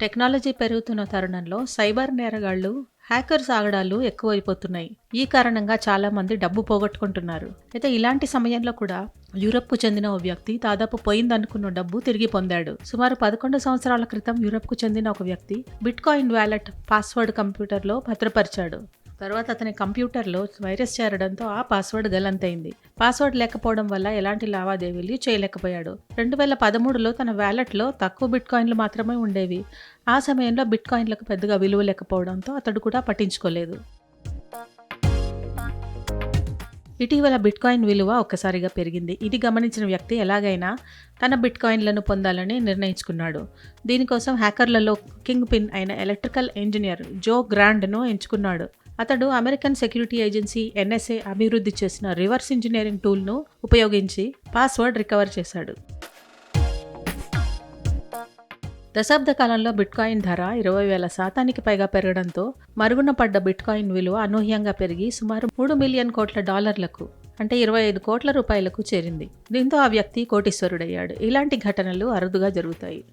Technology పెరుగుతున్న తరుణంలో cyber నేరగాళ్ళు hackers ఆగడాలు ఎక్కువైపోతున్నాయి. ఈ కారణంగా చాలా మంది డబ్బు పోగొట్టుకుంటున్నారు. అయితే ఇలాంటి సమయంలో కూడా యూరప్కు చెందిన ఓ వ్యక్తి దాదాపు పోయిందనుకున్న డబ్బు తిరిగి పొందాడు. సుమారు పదకొండు సంవత్సరాల క్రితం యూరప్కు చెందిన ఒక వ్యక్తి బిట్ కాయిన్ వ్యాలెట్ పాస్వర్డ్ కంప్యూటర్లో భద్రపరిచాడు. తర్వాత అతని కంప్యూటర్లో వైరస్ చేరడంతో ఆ పాస్వర్డ్ గలంతైంది. పాస్వర్డ్ లేకపోవడం వల్ల ఎలాంటి లావాదేవీలు చేయలేకపోయాడు. రెండు వేల పదమూడులో తన వ్యాలెట్లో తక్కువ బిట్ కాయిన్లు మాత్రమే ఉండేవి. ఆ సమయంలో బిట్ కాయిన్లకు పెద్దగా విలువ లేకపోవడంతో అతడు కూడా పట్టించుకోలేదు. ఇటీవల బిట్ కాయిన్ విలువ ఒక్కసారిగా పెరిగింది. ఇది గమనించిన వ్యక్తి ఎలాగైనా తన బిట్ కాయిన్లను పొందాలని నిర్ణయించుకున్నాడు. దీనికోసం హ్యాకర్లలో కింగ్ పిన్ అయిన ఎలక్ట్రికల్ ఇంజనీర్ జో గ్రాండ్ను ఎంచుకున్నాడు. అతడు అమెరికన్ సెక్యూరిటీ ఏజెన్సీ ఎన్ఎస్ఏ అభివృద్ధి చేసిన రివర్స్ ఇంజనీరింగ్ టూల్ను ఉపయోగించి పాస్వర్డ్ రికవర్ చేశాడు. దశాబ్ద కాలంలో బిట్కాయిన్ ధర ఇరవై వేల శాతానికి పైగా పెరగడంతో మరుగున పడ్డ బిట్కాయిన్ విలువ అనూహ్యంగా పెరిగి సుమారు మూడు మిలియన్ కోట్ల డాలర్లకు అంటే ఇరవై ఐదు కోట్ల రూపాయలకు చేరింది. దీంతో ఆ వ్యక్తి కోటీశ్వరుడయ్యాడు. ఇలాంటి ఘటనలు అరుదుగా జరుగుతాయి.